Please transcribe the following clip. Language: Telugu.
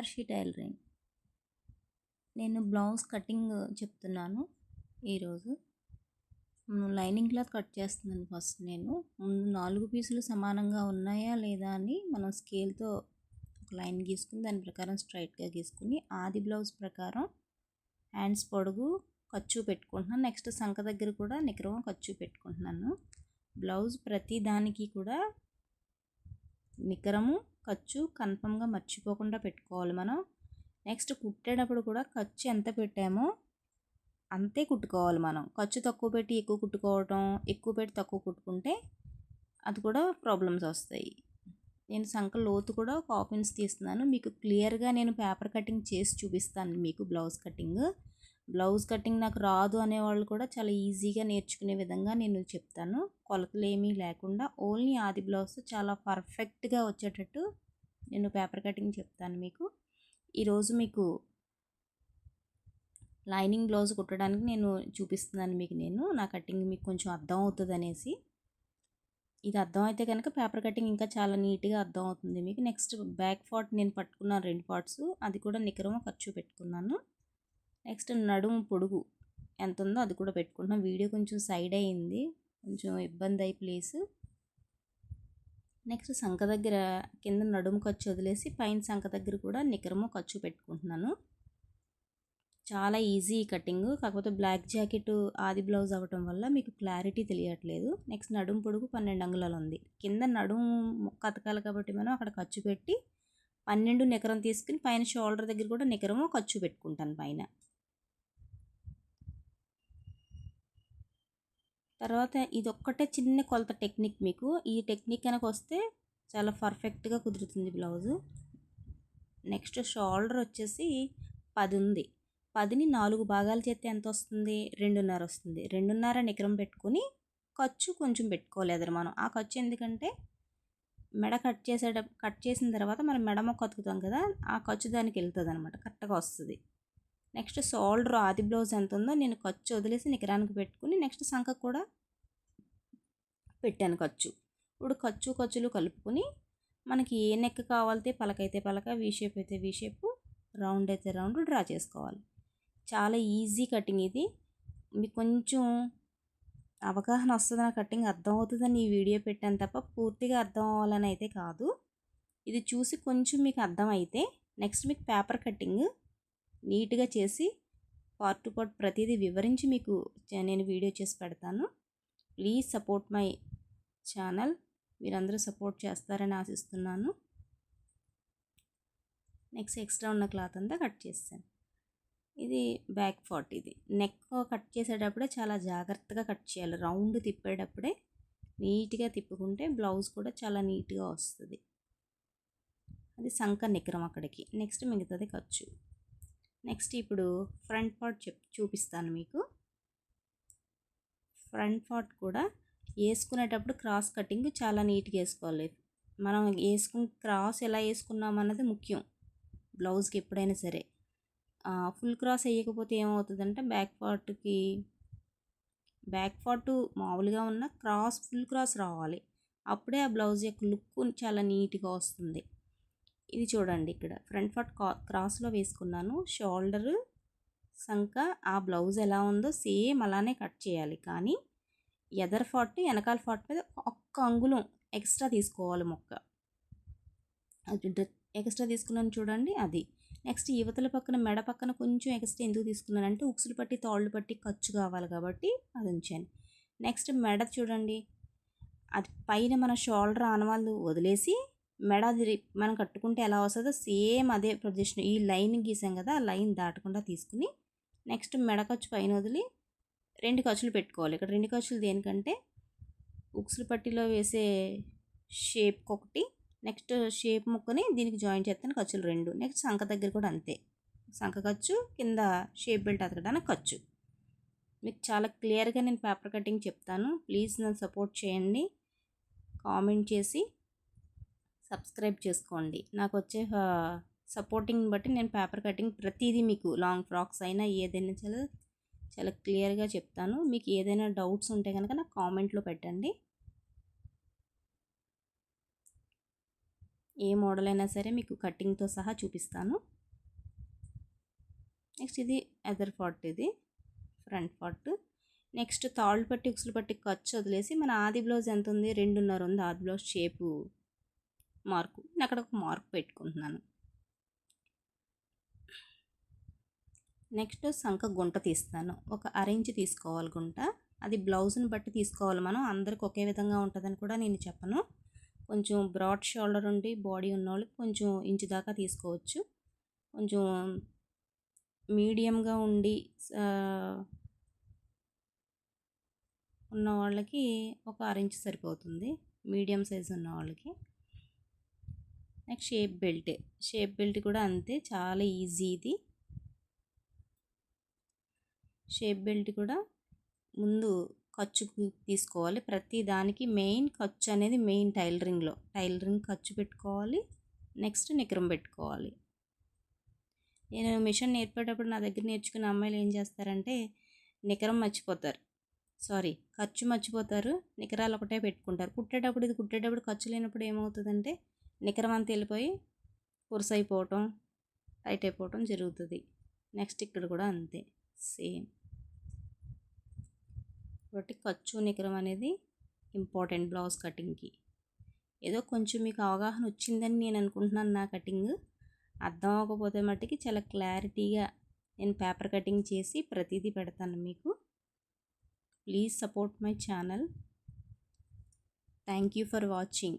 హర్షి టైలరింగ్. నేను బ్లౌజ్ కటింగ్ చెప్తున్నాను ఈరోజు. లైనింగ్ క్లాత్ కట్ చేస్తున్నాను ఫస్ట్ నేను. ముందు నాలుగు పీసులు సమానంగా ఉన్నాయా లేదా అని మనం స్కేల్తో ఒక లైన్ గీసుకుని దాని ప్రకారం స్ట్రైట్గా గీసుకుని ఆది బ్లౌజ్ ప్రకారం హ్యాండ్స్ పొడుగు ఖర్చు పెట్టుకుంటున్నాను. నెక్స్ట్ సంఖ దగ్గర కూడా నికరం ఖర్చు పెట్టుకుంటున్నాను. బ్లౌజ్ ప్రతి దానికి కూడా నికరము ఖర్చు కన్ఫర్మ్గా మర్చిపోకుండా పెట్టుకోవాలి మనం. నెక్స్ట్ కుట్టేటప్పుడు కూడా ఖర్చు ఎంత పెట్టామో అంతే కుట్టుకోవాలి మనం. ఖర్చు తక్కువ పెట్టి ఎక్కువ కుట్టుకోవటం ఎక్కువ పెట్టి తక్కువ కుట్టుకుంటే అది కూడా ప్రాబ్లమ్స్ వస్తాయి. నేను సంఖ లోతు కూడా ఒక తీస్తున్నాను. మీకు క్లియర్గా నేను పేపర్ కటింగ్ చేసి చూపిస్తాను మీకు బ్లౌజ్ కటింగ్. బ్లౌజ్ కటింగ్ నాకు రాదు అనేవాళ్ళు కూడా చాలా ఈజీగా నేర్చుకునే విధంగా నేను చెప్తాను. కొలతలు ఏమీ లేకుండా ఓన్లీ ఆది బ్లౌజ్ చాలా పర్ఫెక్ట్గా వచ్చేటట్టు నేను పేపర్ కటింగ్ చెప్తాను మీకు. ఈరోజు మీకు లైనింగ్ బ్లౌజ్ కుట్టడానికి నేను చూపిస్తున్నాను మీకు నేను. నా కటింగ్ మీకు కొంచెం అర్థం అవుతుంది అనేసి. ఇది అర్థం అయితే కనుక పేపర్ కటింగ్ ఇంకా చాలా నీట్గా అర్థం అవుతుంది మీకు. నెక్స్ట్ బ్యాక్ పార్ట్ నేను పట్టుకున్నాను రెండు పార్ట్స్ అది కూడా నికరము ఖర్చు పెట్టుకున్నాను. నెక్స్ట్ నడుము పొడుగు ఎంత ఉందో అది కూడా పెట్టుకుంటున్నాను వీడియో కొంచెం సైడ్ అయింది. కొంచెం ఇబ్బంది అయ్యి ప్లేస్. నెక్స్ట్ సంఖ దగ్గర కింద నడుము ఖర్చు వదిలేసి పైన సంఖ దగ్గర కూడా నికరము ఖర్చు పెట్టుకుంటున్నాను. చాలా ఈజీ కటింగ్. కాకపోతే బ్లాక్ జాకెట్ ఆది బ్లౌజ్ అవ్వటం వల్ల మీకు క్లారిటీ తెలియట్లేదు. నెక్స్ట్ నడుము పొడుగు పన్నెండు అంగుళాలు ఉంది. కింద నడుము కతకాలి కాబట్టి మనం అక్కడ ఖర్చు పెట్టి పన్నెండు నికరం తీసుకుని పైన షోల్డర్ దగ్గర కూడా నికరము ఖర్చు పెట్టుకుంటాను పైన. తర్వాత ఇదొక్కటే చిన్న కొలత టెక్నిక్ మీకు. ఈ టెక్నిక్ కనుక వస్తే చాలా పర్ఫెక్ట్గా కుదురుతుంది బ్లౌజు. నెక్స్ట్ షోల్డర్ వచ్చేసి పది ఉంది పదిని నాలుగు భాగాలు చేస్తే ఎంత వస్తుంది రెండున్నర వస్తుంది. రెండున్నర నికరం పెట్టుకుని ఖర్చు కొంచెం పెట్టుకోలేదు మనం. ఆ ఖర్చు ఎందుకంటే మెడ కట్ చేసేట కట్ చేసిన తర్వాత మనం మెడ మొక్క అతుకుతాం కదా ఆ ఖర్చు దానికి వెళ్తుంది అనమాట కరెక్ట్గా వస్తుంది. నెక్స్ట్ షోల్డర్ ఆది బ్లౌజ్ ఎంత ఉందో నేను ఖర్చు వదిలేసి నికరానికి పెట్టుకుని నెక్స్ట్ సంఖ కూడా పెట్టాను ఖర్చు. ఇప్పుడు ఖర్చు ఖర్చులు కలుపుకొని మనకి ఏ నెక్ కావాలితే పలకైతే పలక వీ షేప్ అయితే వీ షేప్ రౌండ్ అయితే రౌండ్ డ్రా చేసుకోవాలి. చాలా ఈజీ కటింగ్ ఇది. మీకు కొంచెం అవగాహన వస్తుంది నా కటింగ్ అర్థం అవుతుందని ఈ వీడియో పెట్టాను తప్ప పూర్తిగా అర్థం అవ్వాలని అయితే కాదు. ఇది చూసి కొంచెం మీకు అర్థం అయితే నెక్స్ట్ మీకు పేపర్ కటింగ్ నీట్గా చేసి పార్ట్ టు పార్ట్ ప్రతిదీ వివరించి మీకు నేను వీడియో చేసి పెడతాను. Please support my channel. మీరందరూ సపోర్ట్ చేస్తారని ఆశిస్తున్నాను. నెక్స్ట్ ఎక్స్ట్రా ఉన్న క్లాత్ అంతా కట్ చేస్తాను ఇది బ్యాక్ ఫార్ట్ ఇది. నెక్ కట్ చేసేటప్పుడే చాలా జాగ్రత్తగా కట్ చేయాలి. రౌండ్ తిప్పేటప్పుడే నీట్గా తిప్పుకుంటే బ్లౌజ్ కూడా చాలా నీట్గా వస్తుంది. అది సంక నికరం అక్కడికి. నెక్స్ట్ మిగతాది ఖర్చు. నెక్స్ట్ ఇప్పుడు ఫ్రంట్ పార్ట్ చెప్ చూపిస్తాను మీకు. ఫ్రంట్ పార్ట్ కూడా వేసుకునేటప్పుడు క్రాస్ కటింగ్ చాలా నీట్గా వేసుకోవాలి. మనం వేసుకుని క్రాస్ ఎలా వేసుకున్నాం అన్నది ముఖ్యం. బ్లౌజ్కి ఎప్పుడైనా సరే. ఫుల్ క్రాస్ వేయకపోతే ఏమవుతుందంటే బ్యాక్ పార్ట్కి బ్యాక్ పార్ట్ మామూలుగా ఉన్న క్రాస్ ఫుల్ క్రాస్ రావాలి. అప్పుడే ఆ బ్లౌజ్ యొక్క లుక్ చాలా నీట్గా వస్తుంది. ఇది చూడండి ఇక్కడ. ఫ్రంట్ పార్ట్ క్రాస్లో వేసుకున్నాను. షోల్డర్ సంక ఆ బ్లౌజ్ ఎలా ఉందో సేమ్ అలానే కట్ చేయాలి. కానీ ఎదర్ ఫాట్ వెనకాల ఫాట్ మీద ఒక్క అంగుళం ఎక్స్ట్రా తీసుకోవాలి మొక్క. ఎక్స్ట్రా తీసుకున్నాను చూడండి అది. నెక్స్ట్ యువతల పక్కన మెడ పక్కన కొంచెం ఎక్స్ట్రా ఎందుకు తీసుకున్నానంటే ఉక్సులు పట్టి తాళ్ళు పట్టి ఖర్చు కావాలి కాబట్టి అది ఉంచాను. నెక్స్ట్ మెడ చూడండి. అది పైన మన షోల్డర్ ఆనవాళ్ళు వదిలేసి మెడ మనం కట్టుకుంటే ఎలా వస్తుందో సేమ్ అదే ప్రొజిషన్ ఈ లైన్ గీసాం కదా ఆ లైన్ దాటకుండా తీసుకుని నెక్స్ట్ మెడ ఖర్చు పైన వదిలి రెండు ఖర్చులు పెట్టుకోవాలి. ఇక్కడ రెండు ఖర్చులు దేనికంటే ఉక్సులు పట్టిలో వేసే షేప్కి ఒకటి నెక్స్ట్ షేప్ ముక్కని దీనికి జాయిన్ చేస్తాను ఖర్చులు రెండు. నెక్స్ట్ సంఖ దగ్గర కూడా అంతే. సంఖ ఖర్చు కింద షేప్ బెల్ట్ అతకడానికి ఖర్చు మీకు చాలా క్లియర్గా నేను పేపర్ కటింగ్ చెప్తాను. ప్లీజ్ నన్ను సపోర్ట్ చేయండి. కామెంట్ చేసి సబ్స్క్రైబ్ చేసుకోండి. నాకు వచ్చే సపోర్టింగ్ బట్టి నేను పేపర్ కటింగ్ ప్రతిదీ మీకు లాంగ్ ఫ్రాక్స్ అయినా ఏదైనా చాలా చాలా క్లియర్గా చెప్తాను. మీకు ఏదైనా డౌట్స్ ఉంటే కనుక నాకు కామెంట్లో పెట్టండి. ఏ మోడల్ అయినా సరే మీకు కటింగ్తో సహా చూపిస్తాను. నెక్స్ట్ ఇది అదర్ ఫార్ట్ ఇది ఫ్రంట్ ఫార్ట్. నెక్స్ట్ తాళ్ళు పట్టి ఉక్సులు పట్టి ఖర్చు వదిలేసి మన ఆది బ్లౌజ్ ఎంత ఉంది రెండున్నర ఉంది ఆది బ్లౌజ్ షేపు. మార్కు. నేను అక్కడ ఒక మార్క్ పెట్టుకుంటున్నాను. నెక్స్ట్ సంఖ గుంట తీస్తాను. ఒక అరేంజ్ తీసుకోవాలి గుంట. అది బ్లౌజ్ని బట్టి తీసుకోవాలి మనం. అందరికి ఒకే విధంగా ఉంటుందని కూడా నేను చెప్పను. కొంచెం బ్రాడ్ షోల్డర్ ఉండి బాడీ ఉన్న వాళ్ళకి కొంచెం ఇంచు దాకా తీసుకోవచ్చు. కొంచెం మీడియంగా ఉండి ఉన్న వాళ్ళకి ఒక అరెంజ్ సరిపోతుంది. మీడియం సైజ్ ఉన్న వాళ్ళకి next shape belt shape belt కూడా అంతే. చాలా ఈజీ ఇది. షేప్ బెల్ట్ కూడా ముందు ఖర్చు తీసుకోవాలి. ప్రతి దానికి మెయిన్ ఖర్చు అనేది మెయిన్ టైలరింగ్లో టైలరింగ్ ఖర్చు పెట్టుకోవాలి. నెక్స్ట్ నికరం పెట్టుకోవాలి. నేను మిషన్ నేర్పేటప్పుడు నా దగ్గర నేర్చుకున్న అమ్మాయిలు ఏం చేస్తారంటే నికరం మర్చిపోతారు. సారీ ఖర్చు మర్చిపోతారు. నికరాలు ఒకటే పెట్టుకుంటారు. కుట్టేటప్పుడు ఇది కుట్టేటప్పుడు ఖర్చు లేనప్పుడు ఏమవుతుందంటే నికరం వెళ్ళిపోయి కురుసు అయిపోవటం టైట్ అయిపోవటం జరుగుతుంది. నెక్స్ట్ ఇక్కడ కూడా అంతే. సేమ్. కాబట్టి ఖర్చు నికరం అనేది ఇంపార్టెంట్ బ్లౌజ్ కటింగ్కి. ఏదో కొంచెం మీకు అవగాహన వచ్చిందని నేను అనుకుంటున్నాను నా కటింగ్. అర్థం అవ్వకపోతే మట్టుకి చాలా క్లారిటీగా నేను పేపర్ కటింగ్ చేసి ప్రతిదీ పెడతాను మీకు. Please support my channel. Thank you for watching.